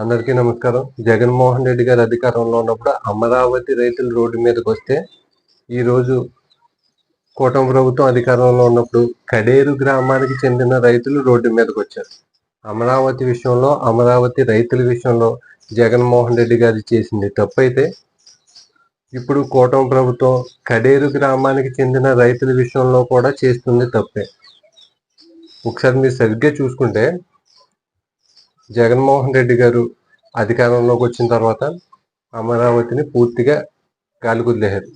అందరికీ నమస్కారం. జగన్మోహన్ రెడ్డి గారు అధికారంలో ఉన్నప్పుడు అమరావతి రైతులు రోడ్డు మీదకి వస్తే ఈరోజు కూటమి ప్రభుత్వం అధికారంలో ఉన్నప్పుడు కడేరు గ్రామానికి చెందిన రైతులు రోడ్డు మీదకి వచ్చారు. అమరావతి విషయంలో అమరావతి రైతుల విషయంలో జగన్మోహన్ రెడ్డి గారు చేసింది తప్పైతే ఇప్పుడు కూటమి ప్రభుత్వం కడేరు గ్రామానికి చెందిన రైతుల విషయంలో కూడా చేస్తుంది తప్పే. ఒకసారి మీరు సరిగ్గా చూసుకుంటే జగన్మోహన్ రెడ్డి గారు అధికారంలోకి వచ్చిన తర్వాత అమరావతిని పూర్తిగా గాలి కుదిలేశారు.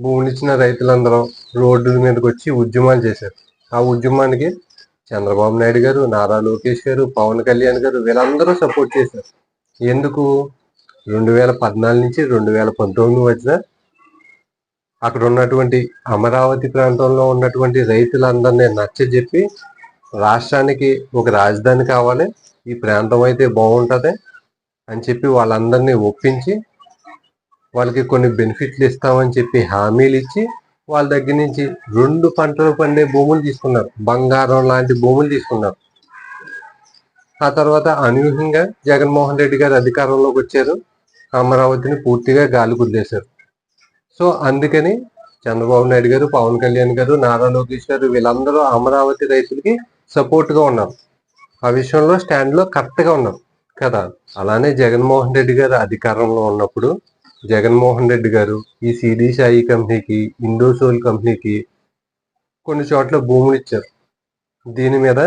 భూములు రైతులందరూ రోడ్డు మీదకి వచ్చి ఉద్యమాలు చేశారు. ఆ ఉద్యమానికి చంద్రబాబు నాయుడు గారు నారా లోకేష్ గారు పవన్ కళ్యాణ్ గారు వీళ్ళందరూ సపోర్ట్ చేశారు. ఎందుకు? రెండు వేల పద్నాలుగు నుంచి రెండు వేల పంతొమ్మిది మధ్య అక్కడ ఉన్నటువంటి అమరావతి ప్రాంతంలో ఉన్నటువంటి రైతులందరినీ నచ్చజెప్పి రాష్ట్రానికి ఒక రాజధాని కావాలి ఈ ప్రాంతం అయితే బాగుంటుంది అని చెప్పి వాళ్ళందరినీ ఒప్పించి వాళ్ళకి కొన్ని బెనిఫిట్లు ఇస్తామని చెప్పి హామీలు ఇచ్చి వాళ్ళ దగ్గర నుంచి రెండు పంటలు పండే భూములు తీసుకున్నారు. బంగారం లాంటి భూములు తీసుకున్నారు. ఆ తర్వాత అనూహ్యంగా జగన్మోహన్ రెడ్డి గారు అధికారంలోకి వచ్చారు. అమరావతిని పూర్తిగా గాలి కుదిలేశారు సో అందుకని చంద్రబాబు నాయుడు గారు పవన్ కళ్యాణ్ గారు నారా లోకేష్ గారు వీళ్ళందరూ అమరావతి రైతులకి సపోర్ట్గా ఉన్నారు ఆ విషయంలో స్టాండ్లో కరెక్ట్గా ఉన్నారు కదా? అలానే జగన్మోహన్ రెడ్డి గారు అధికారంలో ఉన్నప్పుడు జగన్మోహన్ రెడ్డి గారు ఈ సిడి సాయి కంపెనీకి ఇండోసోల్ కంపెనీకి కొన్ని చోట్ల భూములు ఇచ్చారు. దీని మీద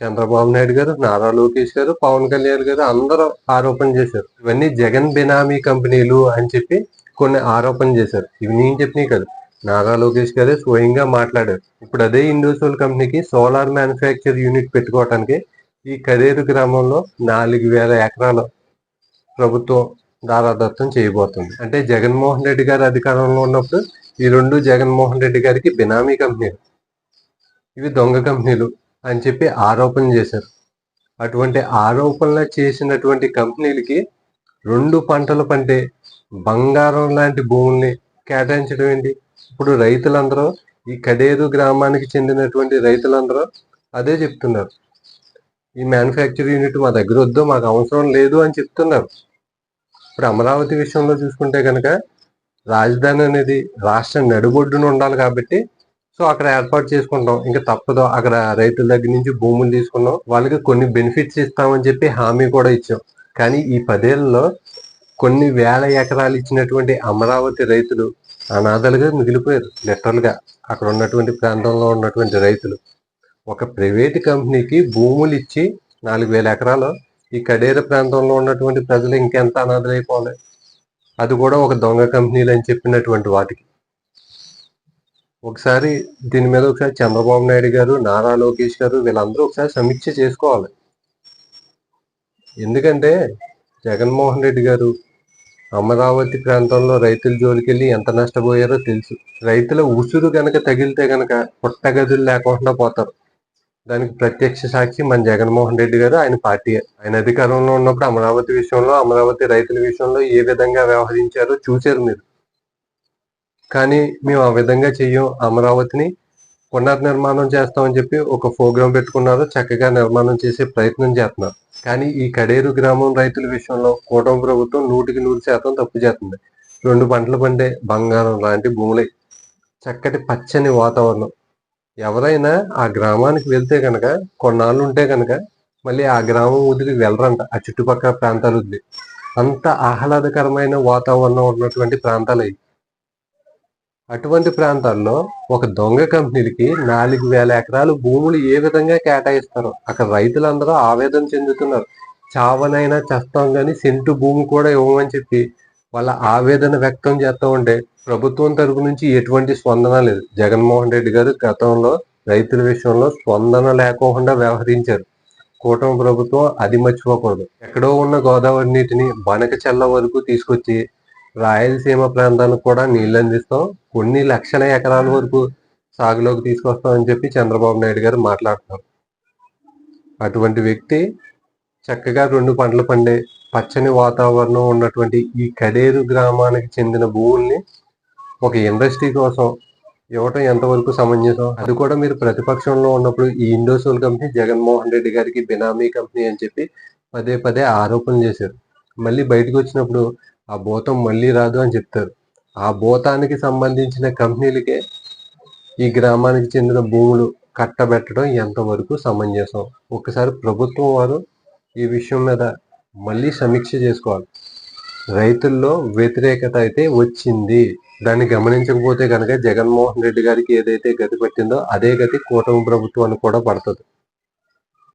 చంద్రబాబు నాయుడు గారు నారా లోకేష్ గారు పవన్ కళ్యాణ్ గారు అందరూ ఆరోపణ చేశారు. ఇవన్నీ జగన్ బినామీ కంపెనీలు అని చెప్పి కొన్ని ఆరోపణ చేశారు. ఇవి నేను చెప్పినాయి కదా. నారా లోకేష్ గారే స్వయంగా మాట్లాడారు. ఇప్పుడు అదే ఇండోసోల్ కంపెనీకి సోలార్ మ్యానుఫ్యాక్చర్ యూనిట్ పెట్టుకోవడానికి ఈ కదేరు గ్రామంలో నాలుగు వేల ఎకరాలు ప్రభుత్వం దారాదత్తం చేయబోతుంది. అంటే జగన్మోహన్ రెడ్డి గారు అధికారంలో ఉన్నప్పుడు ఈ రెండు జగన్మోహన్ రెడ్డి గారికి బినామీ కంపెనీలు. ఇవి దొంగ కంపెనీలు అని చెప్పి ఆరోపణ చేశారు. అటువంటి ఆరోపణలు చేసినటువంటి కంపెనీలకి రెండు పంటలు పంటే బంగారం లాంటి భూముల్ని కేటాయించడం ఏంటి? ఇప్పుడు రైతులందరూ ఈ కడేరు గ్రామానికి చెందినటువంటి రైతులందరూ అదే చెప్తున్నారు. ఈ మ్యానుఫ్యాక్చర్ యూనిట్ మా దగ్గర వద్దు మాకు అవసరం లేదు అని చెప్తున్నారు. ఇప్పుడు అమరావతి విషయంలో చూసుకుంటే కనుక రాజధాని అనేది రాష్ట్రం నడుబొడ్డున ఉండాలి కాబట్టి సో అక్కడ ఏర్పాటు చేసుకుంటాం. ఇంకా తప్పదు అక్కడ రైతుల దగ్గర నుంచి భూములు తీసుకున్నాం. వాళ్ళకి కొన్ని బెనిఫిట్స్ ఇస్తామని చెప్పి హామీ కూడా ఇచ్చాం. కానీ ఈ పదేళ్ళలో కొన్ని వేల ఎకరాలు ఇచ్చినటువంటి అమరావతి రైతులు అనాథలుగా మిగిలిపోయారు. లిటరల్గా అక్కడ ఉన్నటువంటి ప్రాంతంలో ఉన్నటువంటి రైతులు. ఒక ప్రైవేట్ కంపెనీకి భూములు ఇచ్చి నాలుగు వేల ఎకరాలు ఈ కడేర ప్రాంతంలో ఉన్నటువంటి ప్రజలు ఇంకెంత అనాథలైపోవాలి? అది కూడా ఒక దొంగ కంపెనీలు అని చెప్పినటువంటి వాటికి. ఒకసారి దీని మీద ఒకసారి చంద్రబాబు నాయుడు గారు నారా లోకేష్ గారు వీళ్ళందరూ ఒకసారి సమీక్ష చేసుకోవాలి. ఎందుకంటే జగన్మోహన్ రెడ్డి గారు అమరావతి ప్రాంతంలో రైతుల జోలికెళ్ళి ఎంత నష్టపోయారో తెలుసు. రైతుల ఉసురు గనక తగిలితే గనక పుట్టగదులు లేకుండా పోతారు. దానికి ప్రత్యక్ష సాక్షి మన జగన్మోహన్ రెడ్డి గారు ఆయన పార్టీ. ఆయన అధికారంలో ఉన్నప్పుడు అమరావతి విషయంలో అమరావతి రైతుల విషయంలో ఏ విధంగా వ్యవహరించారో చూశారు మీరు. కానీ మేము ఆ విధంగా చెయ్యం అమరావతిని పునర్నిర్మాణం చేస్తామని చెప్పి ఒక ప్రోగ్రాం పెట్టుకున్నారు. చక్కగా నిర్మాణం చేసే ప్రయత్నం చేస్తున్నారు. కానీ ఈ కడేరు గ్రామం రైతుల విషయంలో కూటమి ప్రభుత్వం నూటికి నూరు శాతం తప్పు చేస్తుంది. రెండు పంటలు పండే బంగారం లాంటి భూములై. చక్కటి పచ్చని వాతావరణం. ఎవరైనా ఆ గ్రామానికి వెళ్తే కనుక కొన్నాళ్ళు ఉంటే కనుక మళ్ళీ ఆ గ్రామం వదిలి వెళ్ళరంట. ఆ చుట్టుపక్కల ప్రాంతాలు వదిలి. అంత ఆహ్లాదకరమైన వాతావరణం ఉన్నటువంటి ప్రాంతాలు. అవి అటువంటి ప్రాంతాల్లో ఒక దొంగ కంపెనీలకి నాలుగు వేల ఎకరాలు భూములు ఏ విధంగా కేటాయిస్తారో? అక్కడ రైతులందరూ ఆవేదన చెందుతున్నారు. చావనైనా చేస్తాం కానీ సెంటు భూమి కూడా ఇవ్వమని చెప్పి వాళ్ళ ఆవేదన వ్యక్తం చేస్తూ ఉంటే ప్రభుత్వం తరపు నుంచి ఎటువంటి స్పందన లేదు. జగన్మోహన్ రెడ్డి గారు గతంలో రైతుల విషయంలో స్పందన లేకోకుండా వ్యవహరించారు. కూటమి ప్రభుత్వం అది మర్చిపోకూడదు. ఎక్కడో ఉన్న గోదావరి నీటిని బనక చెల్ల వరకు తీసుకొచ్చి రాయలసీమ ప్రాంతానికి కూడా నీళ్ళు అందిస్తాం కొన్ని లక్షల ఎకరాల వరకు సాగులోకి తీసుకొస్తామని చెప్పి చంద్రబాబు నాయుడు గారు మాట్లాడుతున్నారు. అటువంటి వ్యక్తి చక్కగా రెండు పంటలు పండే పచ్చని వాతావరణం ఉన్నటువంటి ఈ కడేరు గ్రామానికి చెందిన భూముల్ని ఒక ఇండస్ట్రీ కోసం ఇవ్వటం ఎంతవరకు సమంజసం? అది కూడా మీరు ప్రతిపక్షంలో ఉన్నప్పుడు ఈ ఇండోసోల్ కంపెనీ జగన్మోహన్ రెడ్డి గారికి బినామీ కంపెనీ అని చెప్పి పదే పదే ఆరోపణలు చేశారు. మళ్ళీ బయటకు వచ్చినప్పుడు ఆ భూతం మళ్ళీ రాదు అని చెప్తారు. ఆ భూతానికి సంబంధించిన కంపెనీలకే ఈ గ్రామానికి చెందిన భూములు కట్టబెట్టడం ఎంతవరకు సమంజసం? ఒకసారి ప్రభుత్వం వారు ఈ విషయం మీద మళ్ళీ సమీక్ష చేసుకోవాలి. రైతుల్లో వ్యతిరేకత అయితే వచ్చింది. దాన్ని గమనించకపోతే కనుక జగన్మోహన్ రెడ్డి గారికి ఏదైతే గతి పట్టిందో అదే గతి కూటమి ప్రభుత్వానికి కూడా పడుతుంది.